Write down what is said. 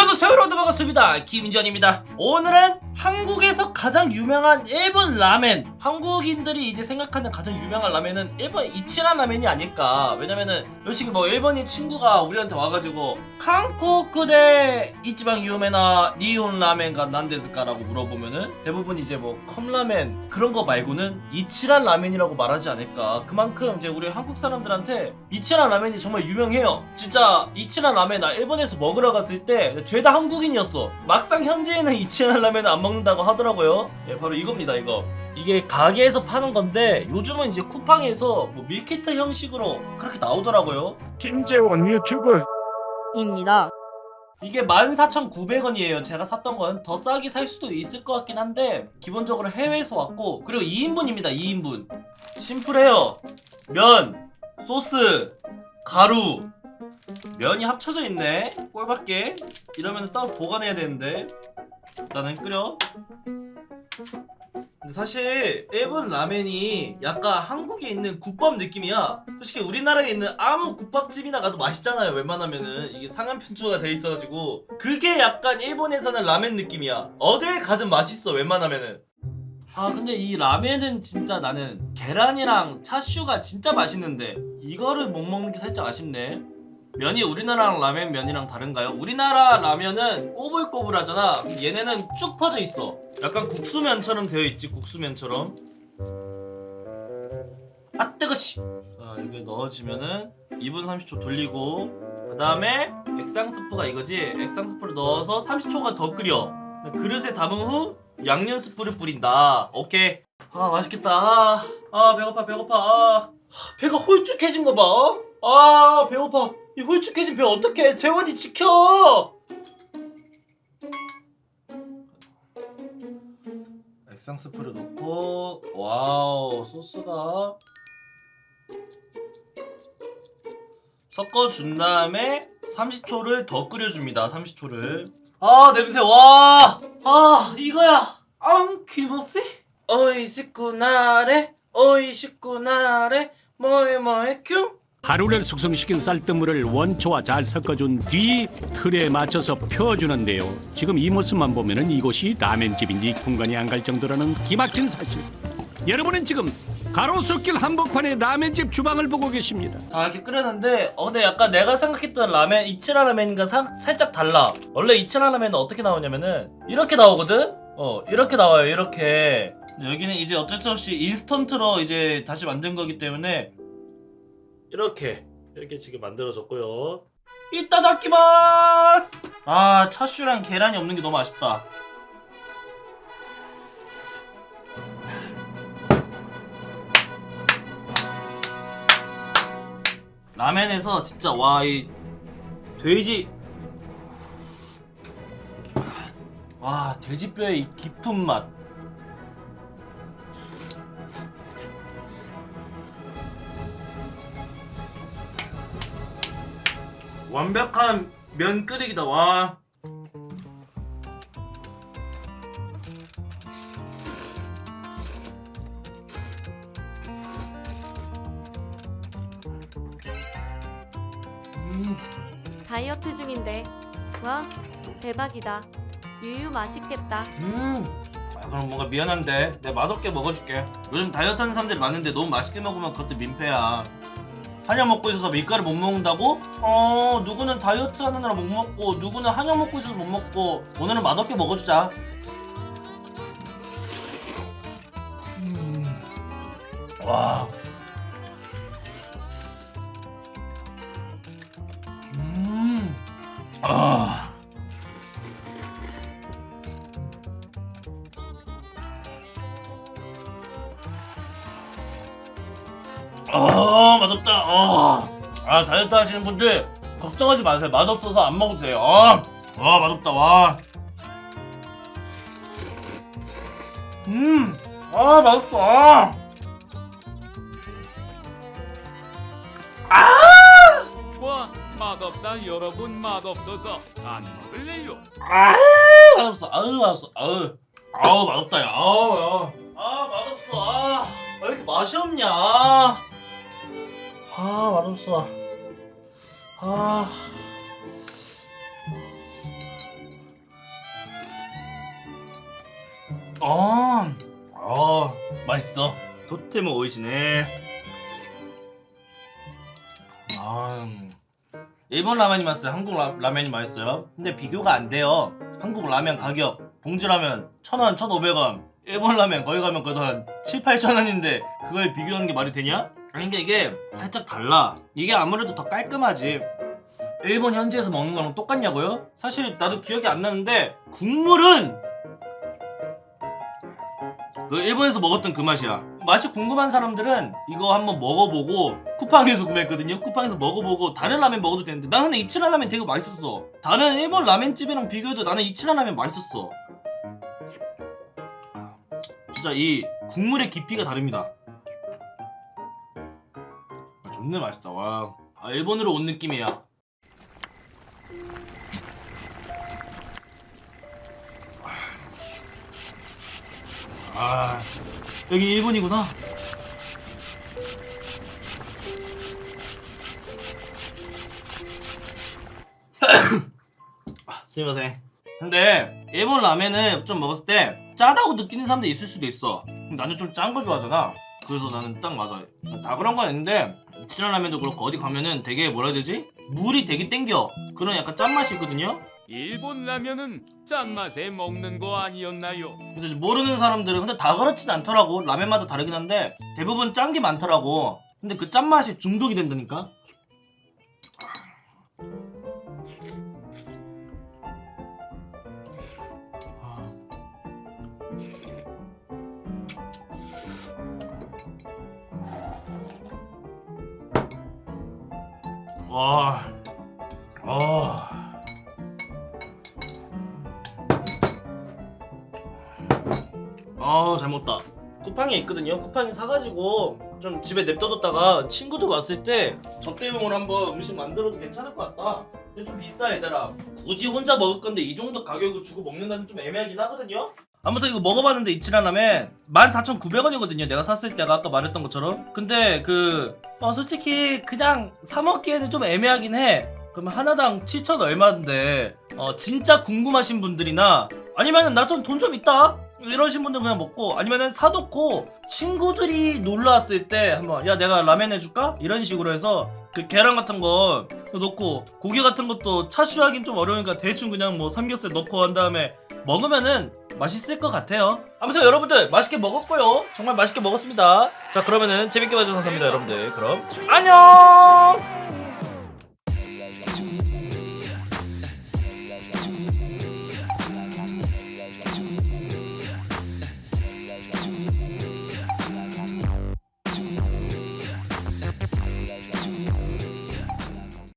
저도 세월호도 반갑습니다. 김인전입니다. 오늘은 한국에서 가장 유명한 일본 라멘. 한국인들이 이제 생각하는 가장 유명한 라멘은 일본 이치란 라멘이 아닐까. 왜냐면은 솔직히 뭐 일본인 친구가 우리한테 와가지고 한국대 이치방 유메나 니온 라멘가 난데스까라고 물어보면은 대부분 이제 뭐 컵라멘 그런 거 말고는 이치란 라멘이라고 말하지 않을까. 그만큼 이제 우리 한국 사람들한테 이치란 라멘이 정말 유명해요. 진짜 이치란 라멘 나 일본에서 먹으러 갔을 때 죄다 한국인이었어. 막상 현지에는 이치란 라멘을 안 먹는 다고 하더라고요 예 바로 이겁니다 이거 이게 가게에서 파는 건데 요즘은 이제 쿠팡에서 뭐 밀키트 형식으로 그렇게 나오더라고요 김재원 유튜브 입니다. 이게 14,900원이에요. 제가 샀던 건 더 싸게 살 수도 있을 것 같긴 한데 기본적으로 해외에서 왔고 그리고 2인분입니다. 2인분. 심플해요. 면, 소스, 가루. 면이 합쳐져 있네. 꼴밖에. 이러면 따로 보관해야 되는데. 일단은 끓여. 근데 사실 일본 라멘이 약간 한국에 있는 국밥 느낌이야. 솔직히 우리나라에 있는 아무 국밥집이나 가도 맛있잖아요. 웬만하면은 이게 상한 편주가 돼 있어가지고 그게 약간 일본에서는 라멘 느낌이야. 어딜 가든 맛있어. 웬만하면은. 아 근데 이 라멘은 진짜 나는 계란이랑 차슈가 진짜 맛있는데 이거를 못 먹는 게 살짝 아쉽네. 면이 우리나라 라면 면이랑 다른가요? 우리나라 라면은 꼬불꼬불하잖아. 얘네는 쭉 퍼져 있어. 약간 국수면처럼 되어 있지. 국수면처럼. 아 뜨거시. 자 이게 넣어지면은 2분 30초 돌리고 그 다음에 액상스프가 이거지. 액상스프를 넣어서 30초간 더 끓여. 그릇에 담은 후 양념 스프를 뿌린다. 오케이. 아 맛있겠다. 아, 아 배고파 배고파. 아, 배가 홀쭉해진 거 봐. 아 배고파. 이 홀쭉해진 배 어떡해. 재원이 지켜. 액상 스프를 넣고 와우 소스가. 섞어준 다음에 30초를 더 끓여줍니다 30초를. 아 냄새 와아 이거야! 앙 키모시 오이시쿠나레 오이시쿠나레 뭐에 뭐에 큐 하루를 숙성시킨 쌀뜨물을 원초와 잘 섞어준 뒤 틀에 맞춰서 펴주는데요. 지금 이 모습만 보면은 이곳이 라멘집인지 공간이 안 갈 정도라는 기막힌 사실. 여러분은 지금 가로수길 한복판의 라멘집 주방을 보고 계십니다. 다 이렇게 끓였는데 어 근데 약간 내가 생각했던 라멘 이치라 라멘과 사- 살짝 달라 원래 이치라 라멘은 어떻게 나오냐면은 이렇게 나오거든 어 이렇게 나와요 이렇게 여기는 이제 어쩔 수 없이 인스턴트로 이제 다시 만든 거기 때문에 이렇게 이렇게 지금 만들어졌고요. 이따다키마스! 아 차슈랑 계란이 없는 게 너무 아쉽다. 라멘에서 진짜 와 이 돼지. 와 돼지뼈의 이 깊은 맛 완벽한 면 끓이기다 와 음. 다이어트 중인데 와 대박이다 유유 맛있겠다 음. 아, 그럼 뭔가 미안한데 내가 맛없게 먹어줄게. 요즘 다이어트 하는 사람들이 많은데 너무 맛있게 먹으면 그것도 민폐야. 한약 먹고 있어서 밀가루 못 먹는다고? 어 누구는 다이어트 하느라 못 먹고 누구는 한약 먹고 있어서 못 먹고 오늘은 맛없게 먹어주자. 음. 와. 아 맛없다. 아, 아 다이어트 하시는 분들 걱정하지 마세요. 맛없어서 안 먹어도 돼요. 아, 와 맛없다. 와. 음, 아 맛없어. 아. 와 맛없다 여러분. 맛없어서 안 먹을래요. 아 맛없어. 아우 맛없어. 아우 아우 맛없다 야. 아우 야. 아 맛없어. 아 왜 이렇게 맛이 없냐 아 맛없어. 아. 아, 아 맛있어. 도태모 오이시네. 아 일본 라면이 맛있어요. 한국 라, 라면이 맛있어요. 근데 비교가 안 돼요. 한국 라면 가격. 봉지 라면 1000원 1500원. 일본 라면 거기 가면 그래도 한 7, 8천원인데 그걸 비교하는 게 말이 되냐? 아니 근데 이게 살짝 달라. 이게 아무래도 더 깔끔하지. 일본 현지에서 먹는 거랑 똑같냐고요? 사실 나도 기억이 안 나는데 국물은 그 일본에서 먹었던 그 맛이야. 맛이 궁금한 사람들은 이거 한번 먹어보고 쿠팡에서 구매했거든요. 쿠팡에서 먹어보고 다른 라면 먹어도 되는데 나 근데 이치란 라면 되게 맛있었어. 다른 일본 라면집이랑 비교해도 나는 이치란 라면 맛있었어. 진짜 이 국물의 깊이가 다릅니다. 아, 존나 맛있다. 와. 아, 일본으로 온 느낌이야. 아, 여기 일본이구나. 아, 스미마せん. 근데 일본 라면은 좀 먹었을 때 짜다고 느끼는 사람도 있을 수도 있어. 나는 좀 짠 거 좋아하잖아. 그래서 나는 딱 맞아. 다 그런 건 있는데 치란 라면도 그렇고 어디 가면은 되게 뭐라 해야 되지? 물이 되게 땡겨. 그런 약간 짠맛이 있거든요. 일본 라면은 짠맛에 먹는 거 아니었나요? 그래서 모르는 사람들은 근데 다 그렇진 않더라고 라면마다 다르긴 한데 대부분 짠 게 많더라고 근데 그 짠맛이 중독이 된다니까 와, 아. 아, 잘 먹었다. 쿠팡에 있거든요. 쿠팡에 사가지고 좀 집에 냅둬뒀다가 친구들 왔을 때 접대용으로 한번 음식 만들어도 괜찮을 것 같다. 근데 좀 비싸 얘들아. 굳이 혼자 먹을 건데 이 정도 가격을 주고 먹는다는 좀 애매하긴 하거든요. 아무튼 이거 먹어봤는데 이치라라면 14,900원이거든요. 내가 샀을 때가 아까 말했던 것처럼. 근데 그 어, 솔직히 그냥 사 먹기에는 좀 애매하긴 해. 그러면 하나당 7천 얼마인데 어, 진짜 궁금하신 분들이나 아니면은 나좀 돈좀 있다 이러신 분들 그냥 먹고 아니면은 사놓고 친구들이 놀러 왔을 때 한번 야 내가 라면 해줄까 이런 식으로 해서 그 계란 같은 거 넣고 고기 같은 것도 차슈하긴 좀 어려우니까 대충 그냥 뭐 삼겹살 넣고 한 다음에 먹으면은 맛있을 것 같아요. 아무튼 여러분들 맛있게 먹었고요. 정말 맛있게 먹었습니다. 자 그러면은 재밌게 봐주셔서 감사합니다 여러분들. 그럼 안녕.